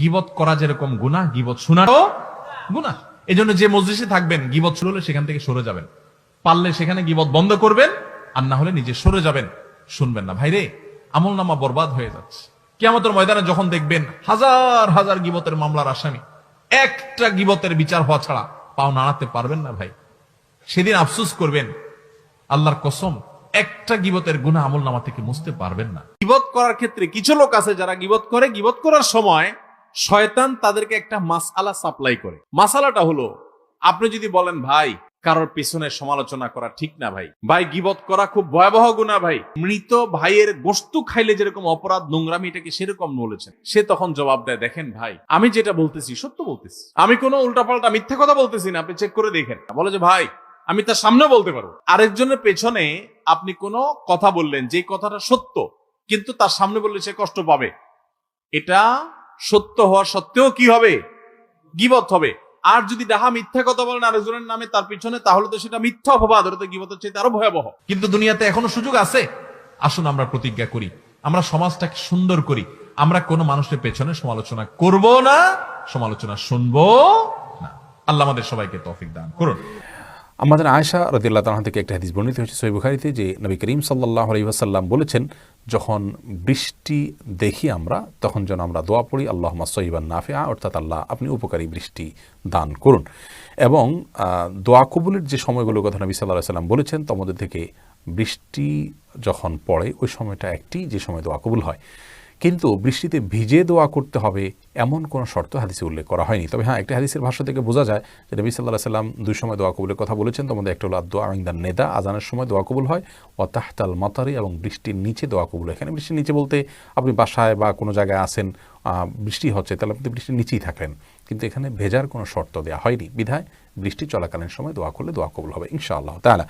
গিবত করা যেরকম গুনাহ, গিবত শোনারও গুনাহ। এই জন্য যে মজলিসে থাকবেন, গিবত শুরু হলে সেখান থেকে সরে যাবেন। পারলে সেখানে গিবত বন্ধ করবেন, আর না হলে নিজে সরে যাবেন, শুনবেন না। ভাইরে, আমল নামা বরবাদ হয়ে যাচ্ছে। কেয়ামতের ময়দানে যখন দেখবেন হাজার হাজার গিবতের মামলার আসামি, একটা গিবতের বিচার হওয়া ছাড়া পাও নাড়াতে পারবেন না ভাই। সেদিন আফসুস করবেন, আল্লাহর কসম, একটা গিবতের গুণা আমল নামা থেকে মুছতে পারবেন না। গিবত করার ক্ষেত্রে কিছু লোক আছে যারা গিবত করে, গিবত করার সময় শয়তান তাদেরকে একটা মাসআলা সাপ্লাই করে। মাসালাটা হলো, আপনি যদি বলেন, ভাই, কারোর পেছনে সমালোচনা করা ঠিক না ভাই। ভাই, গিবত করা খুব ভয়াবহ গুণা ভাই। মৃত ভাইয়ের গোস্তু খাইলে যেরকম অপরাধ, নোংরামি এটাকে সেরকম বলেছেন? সে তখন জবাব দেয়, দেখেন ভাই, আমি যেটা বলতেছি, সত্য বলতেছি। আমি কোনো উল্টাপাল্টা মিথ্যা কথা বলতেছি না, আপনি চেক করে দেখেন। বলে যে, ভাই, আমি তার সামনে বলতে পারব। আরেকজনের পেছনে আপনি কোনো কথা বললেন যে কথাটা সত্য, কিন্তু তার সামনে বললে সে কষ্ট পাবে। এটা সত্য হওয়া সত্ত্বেও কি হবে? গিবত হবে। আর যদি ডাহা মিথ্যা কথা বলেন আরেকজনের নামে তার পিছনে, তাহলে তো সেটা মিথ্যা অপবাদ, ওটা তো গিবতের চেয়ে আরও ভয়াবহ। কিন্তু দুনিয়াতে এখনও সুযোগ আছে। আসুন আমরা প্রতিজ্ঞা করি, আমরা সমাজটাকে সুন্দর করি। আমরা কোনো মানুষের পেছনে সমালোচনা করব না, সমালোচনা শুনব না। আল্লাহ আমাদের সবাইকে তৌফিক দান করুন। আমাদের আয়সা রদিল্লাহ তালাহ থেকে একটা হাদিস বর্ণিত হয়েছে সহি বুখারিতে যে নবী করিম সাল্লাহ আলহিহাসাল্লাম বলেছেন, যখন বৃষ্টি দেখি আমরা, তখন যেন আমরা দোয়া পড়ি আল্লাহ সহিবান নাফিয়া অর্থাৎ আল্লাহ আপনি উপকারী বৃষ্টি দান করুন। এবং দোয়া কবুলের যে সময়গুলোর কথা নবী সাল্লাহ সাল্লাম বলেছেন তোমাদের থেকে বৃষ্টি যখন পড়ে, ওই সময়টা একটি যে সময় দোয়া কবুল হয়। কিন্তু বৃষ্টিতে ভিজে দোয়া করতে হবে এমন কোনো শর্ত হাদিসে উল্লেখ করা হয়নি। তবে হ্যাঁ একটা হাদিসের ভাষ্য থেকে বোঝা যায় যে নবী সাল্লাহ সাল্লাম দুই সময় দোয়া কবুলের কথা বলেছেন। তোমাদের একটা হলো দোয়া আইন্দার নেদা, আজানের সময় দোয়া কবুল হয়। ও তাহতাল মাতারি, এবং বৃষ্টির নিচে দোয়া কবুল এখানে বৃষ্টির নিচে বলতে আপনি বাসায় বা কোনো জায়গায় আসেন বৃষ্টি হচ্ছে, তাহলে আপনি বৃষ্টির নিচেই থাকলেন কিন্তু এখানে ভেজার কোনো শর্ত দেওয়া হয়নি। বিধায় বৃষ্টি চলাকালীন সময় দোয়া করলে দোয়া কবুল হবে, ইনশাআল্লাহ তাহলে